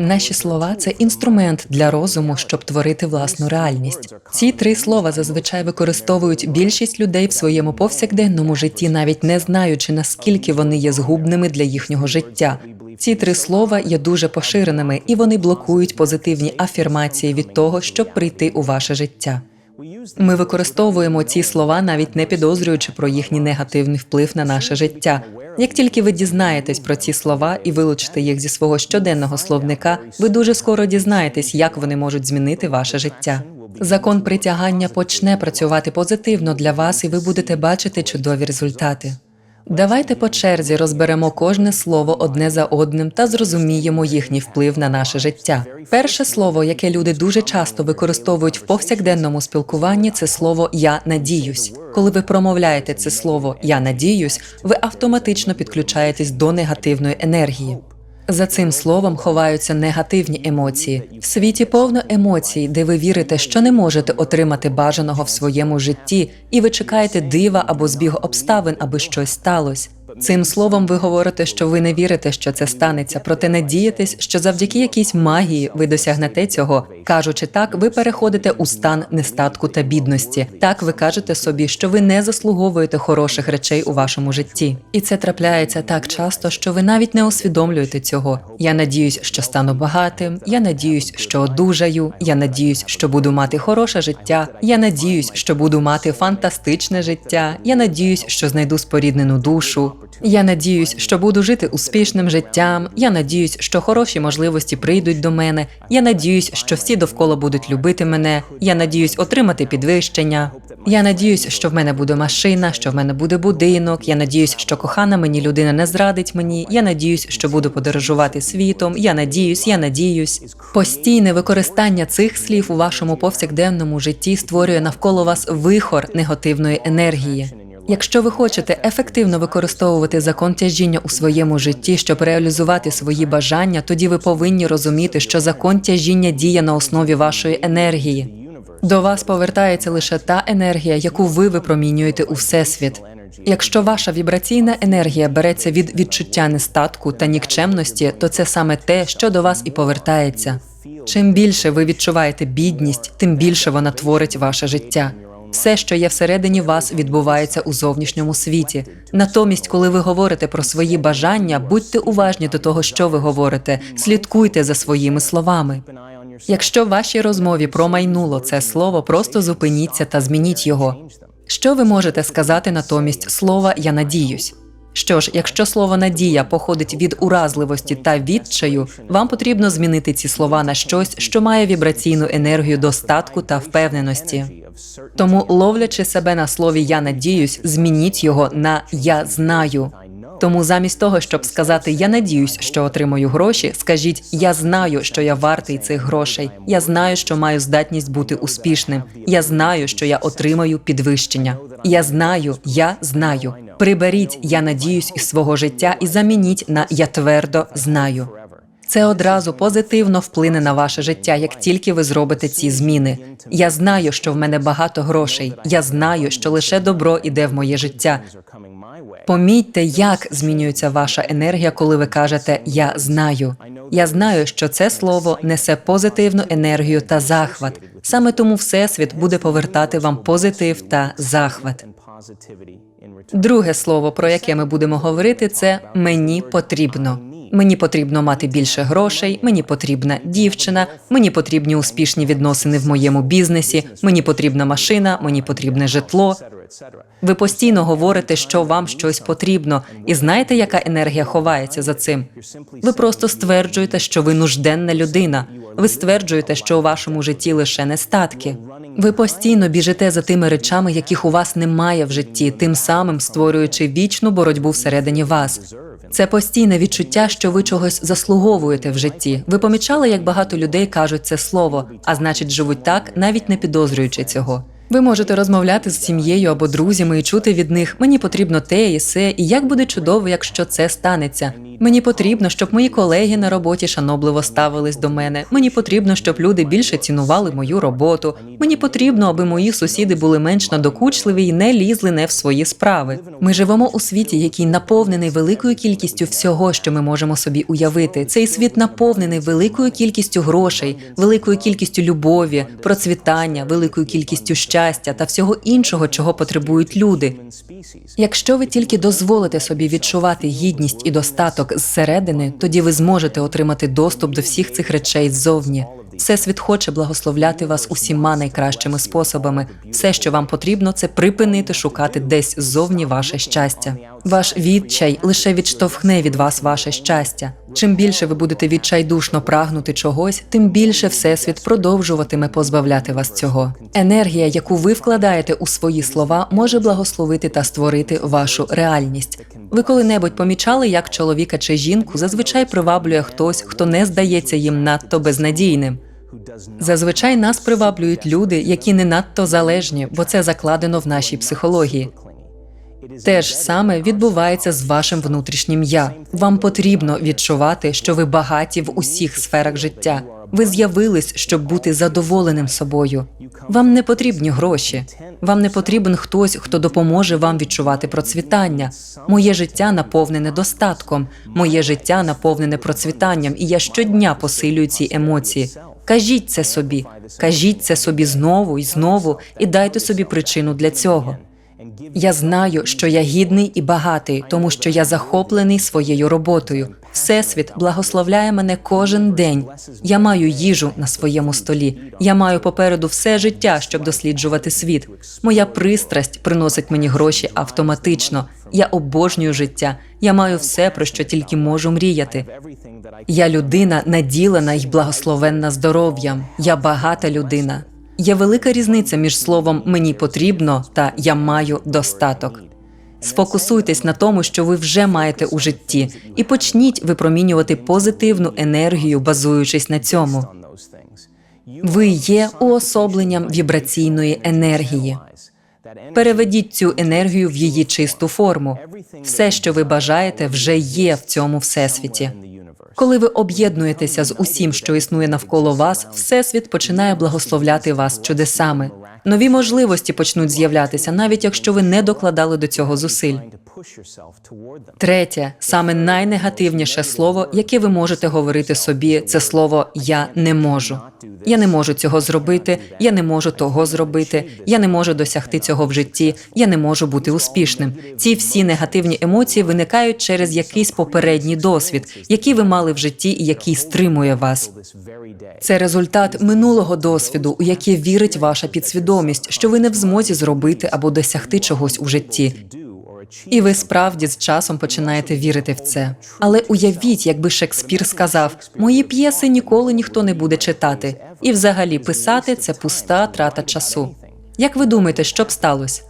Наші слова це інструмент для розуму, щоб творити власну реальність. Ці три слова зазвичай використовують більшість людей в своєму повсякденному житті, навіть не знаючи наскільки вони є згубними для їхнього життя. Ці три слова є дуже поширеними, і вони блокують позитивні афірмації від того, щоб прийти у ваше життя. Ми використовуємо ці слова, навіть не підозрюючи про їхній негативний вплив на наше життя. Як тільки ви дізнаєтесь про ці слова і вилучите їх зі свого щоденного словника, ви дуже скоро дізнаєтесь, як вони можуть змінити ваше життя. Закон притягання почне працювати позитивно для вас, і ви будете бачити чудові результати. Давайте по черзі розберемо кожне слово одне за одним та зрозуміємо їхній вплив на наше життя. Перше слово, яке люди дуже часто використовують в повсякденному спілкуванні, це слово Я надіюсь. Коли ви промовляєте це слово Я надіюсь, ви автоматично підключаєтесь до негативної енергії. За цим словом ховаються негативні емоції. В світі повно емоцій, де ви вірите, що не можете отримати бажаного в своєму житті, і ви чекаєте дива або збігу обставин, аби щось сталося. Цим словом ви говорите, що ви не вірите, що це станеться, проте надієтесь, що завдяки якійсь магії ви досягнете цього. Кажучи так, ви переходите у стан нестатку та бідності. Так ви кажете собі, що ви не заслуговуєте хороших речей у вашому житті. І це трапляється так часто, що ви навіть не усвідомлюєте цього. Я надіюсь, що стану багатим. Я надіюсь, що одужаю. Я надіюсь, що буду мати хороше життя. Я надіюсь, що буду мати фантастичне життя. Я надіюсь, що знайду споріднену душу. Я надіюсь, що буду жити успішним життям. Я надіюсь, що хороші можливості прийдуть до мене. Я надіюсь, що всі довкола будуть любити мене. Я надіюсь отримати підвищення. Я надіюсь, що в мене буде машина, що в мене буде будинок. Я надіюсь, що кохана мені людина не зрадить мені. Я надіюсь, що буду подорожувати світом. Я надіюсь, я надіюсь. Постійне використання цих слів у вашому повсякденному житті створює навколо вас вихор негативної енергії. Якщо ви хочете ефективно використовувати закон тяжіння у своєму житті, щоб реалізувати свої бажання, тоді ви повинні розуміти, що закон тяжіння діє на основі вашої енергії. До вас повертається лише та енергія, яку ви випромінюєте у всесвіт. Якщо ваша вібраційна енергія береться від відчуття нестатку та нікчемності, то це саме те, що до вас і повертається. Чим більше ви відчуваєте бідність, тим більше вона творить ваше життя. Все, що є всередині вас, відбувається у зовнішньому світі. Натомість, коли ви говорите про свої бажання, будьте уважні до того, що ви говорите, слідкуйте за своїми словами. Якщо в вашій розмові промайнуло це слово, просто зупиніться та змініть його. Що ви можете сказати натомість слова Я надіюсь? Що ж, якщо слово надія походить від уразливості та відчаю, вам потрібно змінити ці слова на щось, що має вібраційну енергію достатку та впевненості. Тому, ловлячи себе на слові Я надіюсь, змініть його на Я знаю. Тому замість того, щоб сказати Я надіюсь, що отримаю гроші, скажіть Я знаю, що я вартий цих грошей. Я знаю, що маю здатність бути успішним. Я знаю, що я отримаю підвищення. Я знаю, я знаю. Приберіть Я надіюсь із свого життя і замініть на Я твердо знаю. Це одразу позитивно вплине на ваше життя, як тільки ви зробите ці зміни. Я знаю, що в мене багато грошей. Я знаю, що лише добро іде в моє життя. Помітьте, як змінюється ваша енергія, коли ви кажете Я знаю. Я знаю, що це слово несе позитивну енергію та захват. Саме тому Всесвіт буде повертати вам позитив та захват. Друге слово, про яке ми будемо говорити, це мені потрібно. Мені потрібно мати більше грошей, мені потрібна дівчина, мені потрібні успішні відносини в моєму бізнесі, мені потрібна машина, мені потрібне житло. Ви постійно говорите, що вам щось потрібно, і знаєте, яка енергія ховається за цим? Ви просто стверджуєте, що ви нужденна людина. Ви стверджуєте, що у вашому житті лише нестатки. Ви постійно біжите за тими речами, яких у вас немає в житті, тим самим створюючи вічну боротьбу всередині вас. Це постійне відчуття, що ви чогось заслуговуєте в житті. Ви помічали, як багато людей кажуть це слово, а значить, живуть так, навіть не підозрюючи цього. Ви можете розмовляти з сім'єю або друзями і чути від них Мені потрібно те і се, і як буде чудово, якщо це станеться. Мені потрібно, щоб мої колеги на роботі шанобливо ставились до мене. Мені потрібно, щоб люди більше цінували мою роботу. Мені потрібно, аби мої сусіди були менш надокучливі і не лізли не в свої справи. Ми живемо у світі, який наповнений великою кількістю всього, що ми можемо собі уявити. Цей світ наповнений великою кількістю грошей, великою кількістю любові, процвітання, великою кількістю щастя та всього іншого, чого потребують люди. Якщо ви тільки дозволите собі відчувати гідність і достаток зсередини, тоді ви зможете отримати доступ до всіх цих речей ззовні. Всесвіт хоче благословляти вас усіма найкращими способами. Все, що вам потрібно, це припинити шукати десь ззовні ваше щастя. Ваш відчай лише відштовхне від вас ваше щастя. Чим більше ви будете відчайдушно прагнути чогось, тим більше всесвіт продовжуватиме позбавляти вас цього. Енергія, яку ви вкладаєте у свої слова, може благословити та створити вашу реальність. Ви коли-небудь помічали, як чоловіка чи жінку зазвичай приваблює хтось, хто не здається їм надто безнадійним. Зазвичай нас приваблюють люди, які не надто залежні, бо це закладено в нашій психології. Те ж саме відбувається з вашим внутрішнім я. Вам потрібно відчувати, що ви багаті в усіх сферах життя. Ви з'явились, щоб бути задоволеним собою. Вам не потрібні гроші. Вам не потрібен хтось, хто допоможе вам відчувати процвітання. Моє життя наповнене достатком, моє життя наповнене процвітанням, і я щодня посилюю ці емоції. Кажіть це собі, кажіть це собі знову і знову, і дайте собі причину для цього. Я знаю, що я гідний і багатий, тому що я захоплений своєю роботою. Всесвіт благословляє мене кожен день. Я маю їжу на своєму столі. Я маю попереду все життя, щоб досліджувати світ. Моя пристрасть приносить мені гроші автоматично. Я обожнюю життя. Я маю все, про що тільки можу мріяти. Я людина наділена й благословенна здоров'ям. Я багата людина. Є велика різниця між словом мені потрібно та я маю достаток. Сфокусуйтесь на тому, що ви вже маєте у житті, і почніть випромінювати позитивну енергію, базуючись на цьому. Ви є уособленням вібраційної енергії. Переведіть цю енергію в її чисту форму. Все, що ви бажаєте, вже є в цьому всесвіті. Коли ви об'єднуєтеся з усім, що існує навколо вас, всесвіт починає благословляти вас чудесами. Нові можливості почнуть з'являтися, навіть якщо ви не докладали до цього зусиль. Третє, саме найнегативніше слово, яке ви можете говорити собі, це слово я не можу. Я не можу цього зробити, я не можу того зробити, я не можу досягти цього в житті, я не можу бути успішним. Ці всі негативні емоції виникають через якийсь попередній досвід, який ви мали в житті і який стримує вас. Це результат минулого досвіду, у який вірить ваша підсвідомість, що ви не в змозі зробити або досягти чогось у житті. І ви справді з часом починаєте вірити в це. Але уявіть, якби Шекспір сказав: мої п'єси ніколи ніхто не буде читати, і взагалі писати це пуста трата часу. Як ви думаєте, що б сталося?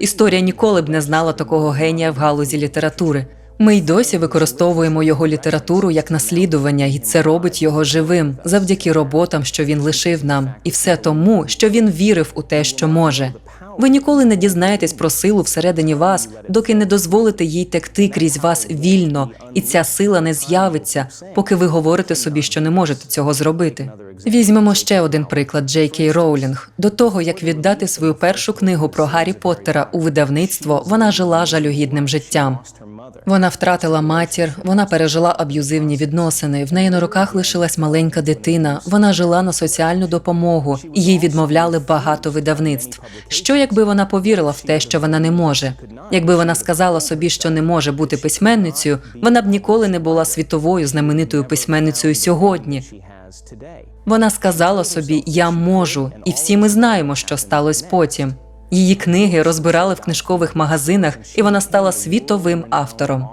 Історія ніколи б не знала такого генія в галузі літератури. Ми й досі використовуємо його літературу як наслідування, і це робить його живим завдяки роботам, що він лишив нам, і все тому, що він вірив у те, що може. Ви ніколи не дізнаєтесь про силу всередині вас, доки не дозволите їй текти крізь вас вільно, і ця сила не з'явиться, поки ви говорите собі, що не можете цього зробити. Візьмемо ще один приклад Джей Кей Роулінг. До того як віддати свою першу книгу про Гаррі Поттера у видавництво, вона жила жалюгідним життям. Вона втратила матір, вона пережила аб'юзивні відносини. В неї на руках лишилась маленька дитина. Вона жила на соціальну допомогу, їй відмовляли багато видавництв. Що якби вона повірила в те, що вона не може? Якби вона сказала собі, що не може бути письменницею, вона б ніколи не була світовою знаменитою письменницею сьогодні. Вона сказала собі Я можу, і всі ми знаємо, що сталося потім. Її книги розбирали в книжкових магазинах, і вона стала світовим автором.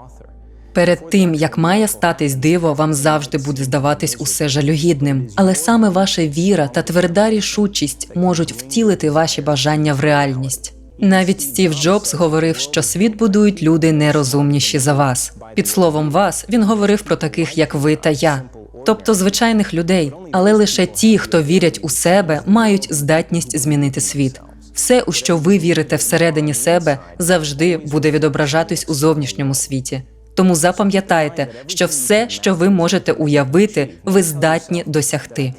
Перед тим як має статись диво, вам завжди буде здаватись усе жалюгідним, але саме ваша віра та тверда рішучість можуть втілити ваші бажання в реальність. Навіть Стів Джобс говорив, що світ будують люди нерозумніші за вас. Під словом вас він говорив про таких, як ви та я, тобто звичайних людей, але лише ті, хто вірять у себе, мають здатність змінити світ. Все, у що ви вірите всередині себе, завжди буде відображатись у зовнішньому світі. Тому запам'ятайте, що все, що ви можете уявити, ви здатні досягти.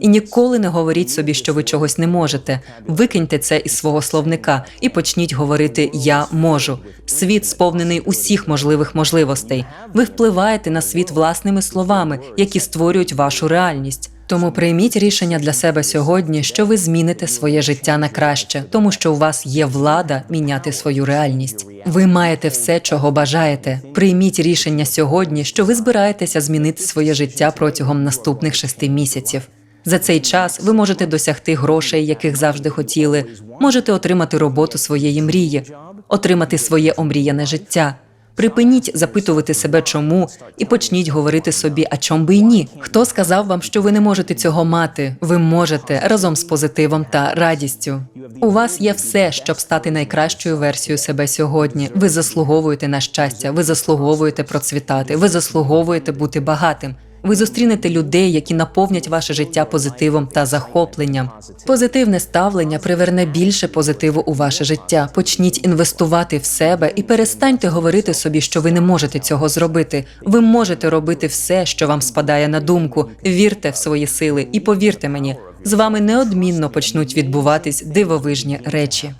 І ніколи не говоріть собі, що ви чогось не можете. Викиньте це із свого словника і почніть говорити Я можу. Світ сповнений усіх можливих можливостей. Ви впливаєте на світ власними словами, які створюють вашу реальність. Тому прийміть рішення для себе сьогодні, що ви зміните своє життя на краще, тому що у вас є влада міняти свою реальність. Ви маєте все, чого бажаєте. Прийміть рішення сьогодні, що ви збираєтеся змінити своє життя протягом наступних шести місяців. За цей час ви можете досягти грошей, яких завжди хотіли, можете отримати роботу своєї мрії, отримати своє омріяне життя. Припиніть запитувати себе, чому, і почніть говорити собі, а чом би й ні. Хто сказав вам, що ви не можете цього мати? Ви можете разом з позитивом та радістю. У вас є все, щоб стати найкращою версією себе сьогодні. Ви заслуговуєте на щастя, ви заслуговуєте процвітати, ви заслуговуєте бути багатим. Ви зустрінете людей, які наповнять ваше життя позитивом та захопленням. Позитивне ставлення приверне більше позитиву у ваше життя. Почніть інвестувати в себе і перестаньте говорити собі, що ви не можете цього зробити. Ви можете робити все, що вам спадає на думку. Вірте в свої сили і повірте мені, з вами неодмінно почнуть відбуватись дивовижні речі.